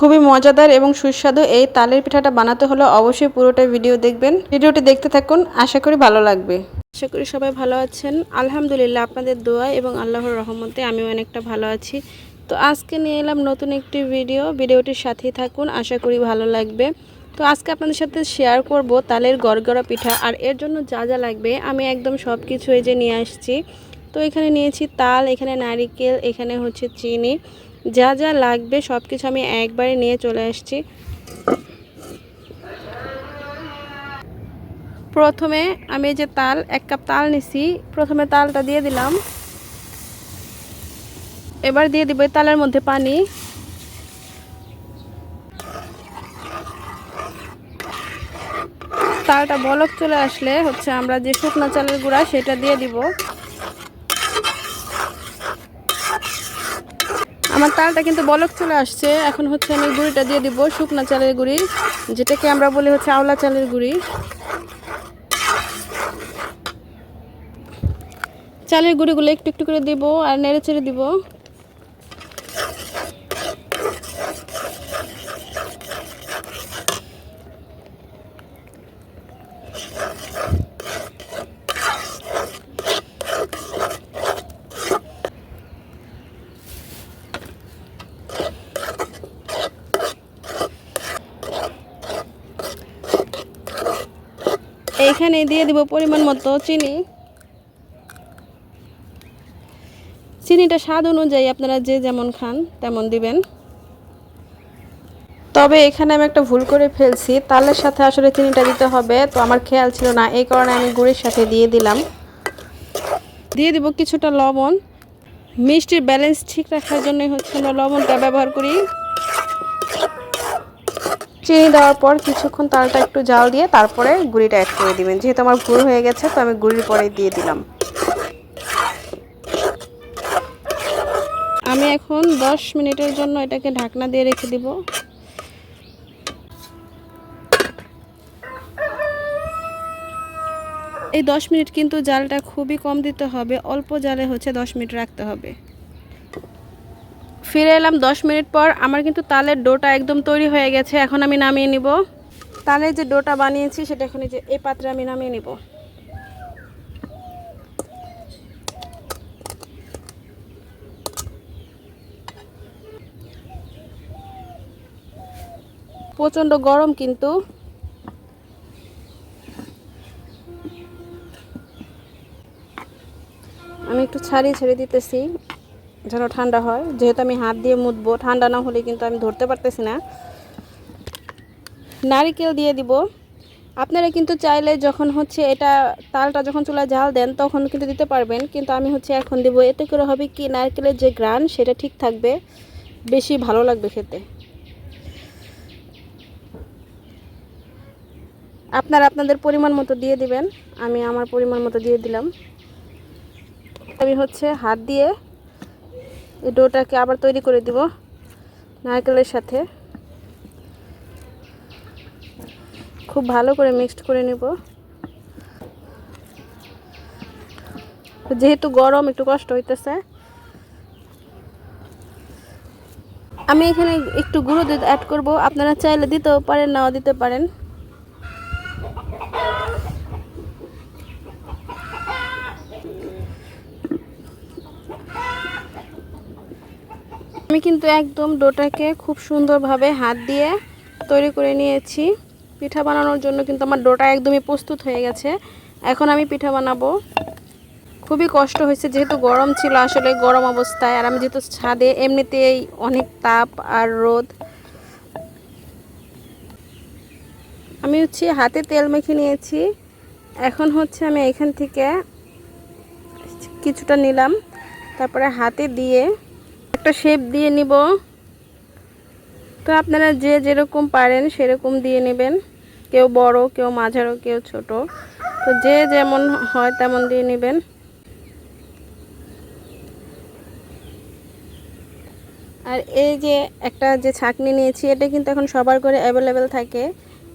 খুবই মজাদার এবং সুস্বাদু এই তালের পিঠাটা বানাতে হলে অবশ্যই পুরোটা ভিডিও দেখবেন। ভিডিওটি দেখতে থাকুন, আশা করি ভালো লাগবে। আশা করি সবাই ভালো আছেন। আলহামদুলিল্লাহ আপনাদের দোয়া এবং আল্লাহর রহমতে আমিও অনেকটা ভালো আছি। তো আজকে নিয়ে এলাম নতুন একটি ভিডিও। ভিডিওটির সাথেই থাকুন, আশা করি ভালো লাগবে। তো আজকে আপনাদের সাথে শেয়ার করব তালের গড়গড়া পিঠা আর এর জন্য যা যা লাগবে আমি একদম সব কিছু এই যে নিয়ে আসছি। তো এখানে নিয়েছি তাল, এখানে নারিকেল, এখানে হচ্ছে চিনি। যা যা লাগবে সব কিছু আমি একবারে নিয়ে চলে আসছি। প্রথমে আমি যে তাল, এক কাপ তাল নিছি। প্রথমে তালটা দিয়ে দিলাম। এবার দিয়ে দিব তালের মধ্যে পানি। তালটা বলক চলে আসলে হচ্ছে আমরা যে শুকনো চালের গুঁড়া সেটা দিয়ে দিব। আমার তালটা কিন্তু বলক চলে আসছে। এখন হচ্ছে আমি গুঁড়িটা দিয়ে দিব শুকনা চালের গুঁড়ি, যেটাকে আমরা বলি হচ্ছে আওলা চালের গুঁড়ি। চালের গুঁড়িগুলো একটু একটু করে দিব আর নেড়ে চেড়ে দিব। এইখানে দিয়ে দিব পরিমাণ মতো চিনি। চিনিটা স্বাদ অনুযায়ী আপনারা যে যেমন খান তেমন দিবেন। তবে এখানে আমি একটা ভুল করে ফেলছি, তালের সাথে আসলে চিনিটা দিতে হবে, তো আমার খেয়াল ছিল না, এই কারণে আমি গুড়ের সাথে দিয়ে দিলাম। দিয়ে দিব কিছুটা লবণ। মিষ্টির ব্যালেন্স ঠিক রাখার জন্যই হচ্ছে আমরা লবণটা ব্যবহার করি। চিনি দেওয়ার পর কিছুক্ষণ তালটা একটু জাল দিয়ে তারপরে গুঁড়িটা অ্যাড করে দিবেন। যেহেতু আমার ভুল হয়ে গেছে, তো আমি গুঁড়ির পরে দিয়ে দিলাম। আমি এখন 10 মিনিটের জন্য এটাকে ঢাকনা দিয়ে রেখে দিব। এই 10 মিনিট কিন্তু জালটা খুবই কম দিতে হবে। অল্প জালে হচ্ছে 10 মিনিট রাখতে হবে। ফিরে এলাম 10 মিনিট পর। আমার কিন্তু তালের ডোটা একদম তৈরি হয়ে গেছে, এখন আমি নামিয়ে নিব। তালের যে ডোটা বানিয়েছি, সেটা এখন যে এই পাত্রে আমি নামিয়ে নিব। প্রচণ্ড গরম কিন্তু। আমি একটু ছাড়িয়ে ছেড়ে দিতেছি। যেন ঠান্ডা হয়। যেহেতু আমি হাত দিয়ে মুতবো, ঠান্ডা না হলে কিন্তু আমি ধরতে পারতেছি না। নারিকেল দিয়ে দিব। আপনারা কিন্তু চাইলে যখন হচ্ছে এটা তালটা যখন চুলা জাল দেন, তখন কিন্তু দিতে পারবেন। কিন্তু আমি হচ্ছে এখন দিব, এতে করে হবে কি, নারকেলের যে গ্রান, সেটা ঠিক থাকবে। বেশি ভালো লাগবে খেতে। আপনারা আপনাদের পরিমাণ মতো দিয়ে দিবেন। আমি আমার পরিমাণ মতো দিয়ে দিলাম। আমি হচ্ছে হাত দিয়ে এই ডোটাকে আবার তৈরি করে দিব নারকেলের সাথে। খুব ভালো করে মিক্সড করে নিব। যেহেতু গরম, একটু কষ্ট হইতেছে। আমি এখানে একটু গুঁড়ো দুধ অ্যাড করব। আপনারা চাইলে দিতেও পারেন, নাও দিতে পারেন। আমি কিন্তু একদম ডোটাকে খুব সুন্দরভাবে হাত দিয়ে তৈরি করে নিয়েছি। পিঠা বানানোর জন্য কিন্তু আমার ডোটা একদমই প্রস্তুত হয়ে গেছে। এখন আমি পিঠা বানাবো। খুবই কষ্ট হয়েছে, যেহেতু গরম ছিল আসলে গরম অবস্থায়, আর আমি যেহেতু ছাদে, এমনিতেই অনেক তাপ আর রোদ। আমি হচ্ছে হাতে তেল মেখে নিয়েছি। এখন হচ্ছে আমি এখান থেকে কিছুটা নিলাম। তারপরে হাতে দিয়ে একটা শেপ দিয়ে নিব। তো আপনারা যে যেরকম পারেন সেরকম দিয়ে নেবেন। কেউ বড়, কেউ মাঝারো কেউ ছোট। তো যে যেমন হয় তেমন দিয়ে নেবেন। আর এই যে একটা যে ছাকনি নিয়েছি, এটা কিন্তু এখন সবার করে অ্যাভেলেবেল থাকে।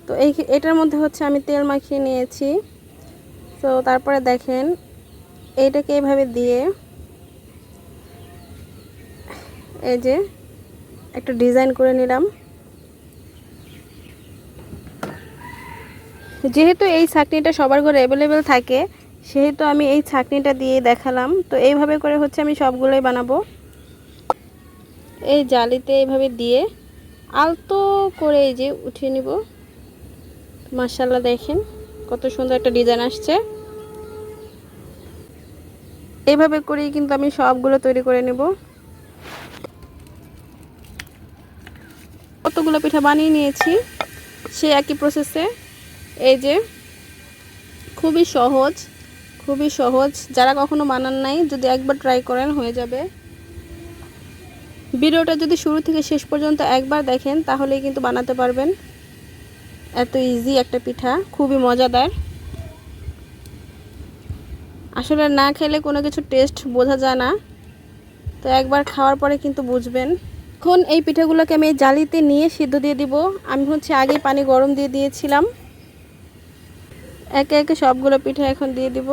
তো এই এটার মধ্যে হচ্ছে আমি তেল মাখিয়ে নিয়েছি। তো তারপরে দেখেন, এইটাকে এইভাবে দিয়ে এই যে একটা ডিজাইন করে নিলাম। যেহেতু এই ছাকনিটা সবার ঘরে অ্যাভেলেবেল থাকে, সেহেতু আমি এই ছাকনিটা দিয়ে দেখালাম। তো এইভাবে করে হচ্ছে আমি সবগুলোই বানাবো। এই জালিতে এইভাবে দিয়ে আলতো করে এই যে উঠিয়ে নিব। মার্শাল্লা দেখেন কত সুন্দর একটা ডিজাইন আসছে। এভাবে করেই কিন্তু আমি সবগুলো তৈরি করে নেব। কতগুলো পিঠা বানিয়ে নিয়েছি, সেই একই প্রসেসে এই যে, খুবই সহজ খুবই সহজ। যারা কখনো বানান নাই, যদি একবার ট্রাই করেন, হয়ে যাবে। ভিডিওটা যদি শুরু থেকে শেষ পর্যন্ত একবার দেখেন, তাহলেই কিন্তু বানাতে পারবেন। এত ইজি একটা পিঠা, খুবই মজাদার। আসলে না খেলে কোনো কিছু টেস্ট বোঝা যায় না। তো একবার খাওয়ার পরে কিন্তু বুঝবেন। এখন এই পিঠাগুলোকে আমি জালিতে নিয়ে সিদ্ধ দিয়ে দিব। আমি হচ্ছে আগে পানি গরম দিয়ে দিয়েছিলাম। একে একে সবগুলো পিঠা এখন দিয়ে দিব।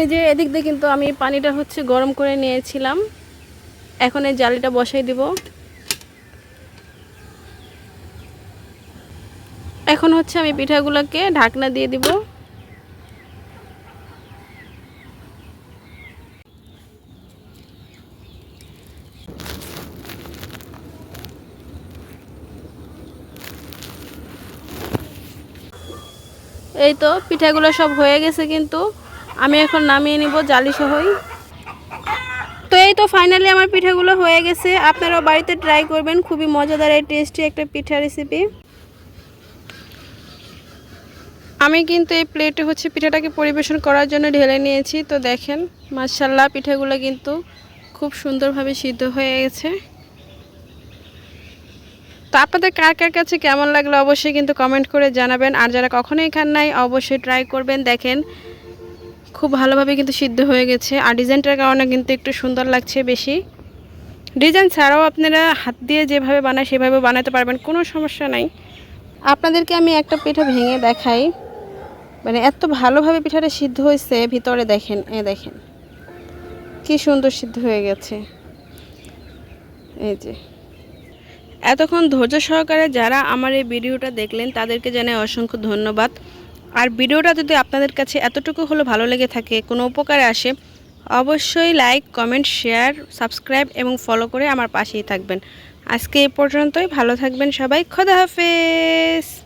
এই যে এদিক দিয়ে কিন্তু আমি পানিটা হচ্ছে গরম করে নিয়েছিলাম। এখন এই জালিটা বসাই দিব। এখন হচ্ছে আমি পিঠাগুলোকে ঢাকনা দিয়ে দিব। এই তো পিঠাগুলো সব হয়ে গেছে কিন্তু, আমি এখন নামিয়ে নিব জালি সহই তো এই তো ফাইনালি আমার পিঠাগুলো হয়ে গেছে, আপনারাও বাড়িতে ট্রাই করবেন, খুবই মজাদার, এই টেস্টি একটা পিঠা রেসিপি আমি কিন্তু এই প্লেটে হচ্ছে পিঠাটাকে পরিবেশন করার জন্য ঢেলে নিয়েছি। তো দেখেন মার্শাল্লাহ পিঠাগুলো কিন্তু খুব সুন্দরভাবে সিদ্ধ হয়ে গেছে। তো আপনাদের কার কার কাছে কেমন লাগল অবশ্যই কিন্তু কমেন্ট করে জানাবেন। আর যারা কখনো খান নাই, অবশ্যই ট্রাই করবেন। দেখেন, খুব ভালোভাবে কিন্তু সিদ্ধ হয়ে গেছে। আর ডিজাইনটার কারণে কিন্তু একটু সুন্দর লাগছে বেশি। ডিজাইন ছাড়াও আপনারা হাত দিয়ে যেভাবে বানায় সেভাবে বানাতে পারবেন। কোনো সমস্যা নাই। আপনাদেরকে আমি একটা পিঠা ভেঙে দেখাই। মানে এত ভালোভাবে পিঠাটা সিদ্ধ হয়েছে, ভিতরে দেখেন, এ দেখেন, কি সুন্দর সিদ্ধ হয়ে গেছে। এই যে। এতক্ষণ ধৈর্য সহকারে যারা আমার এই ভিডিওটা দেখলেন, তাদেরকে জানাই অসংখ্য ধন্যবাদ। আর ভিডিওটা যদি আপনাদের কাছে এতটুকু হলো ভালো লেগে থাকে, কোনো উপকারে আসে, অবশ্যই লাইক, কমেন্ট, শেয়ার, সাবস্ক্রাইব এবং ফলো করে আমার পাশেই থাকবেন। আজকে এই পর্যন্তই, ভালো থাকবেন সবাই, খোদা হাফেজ।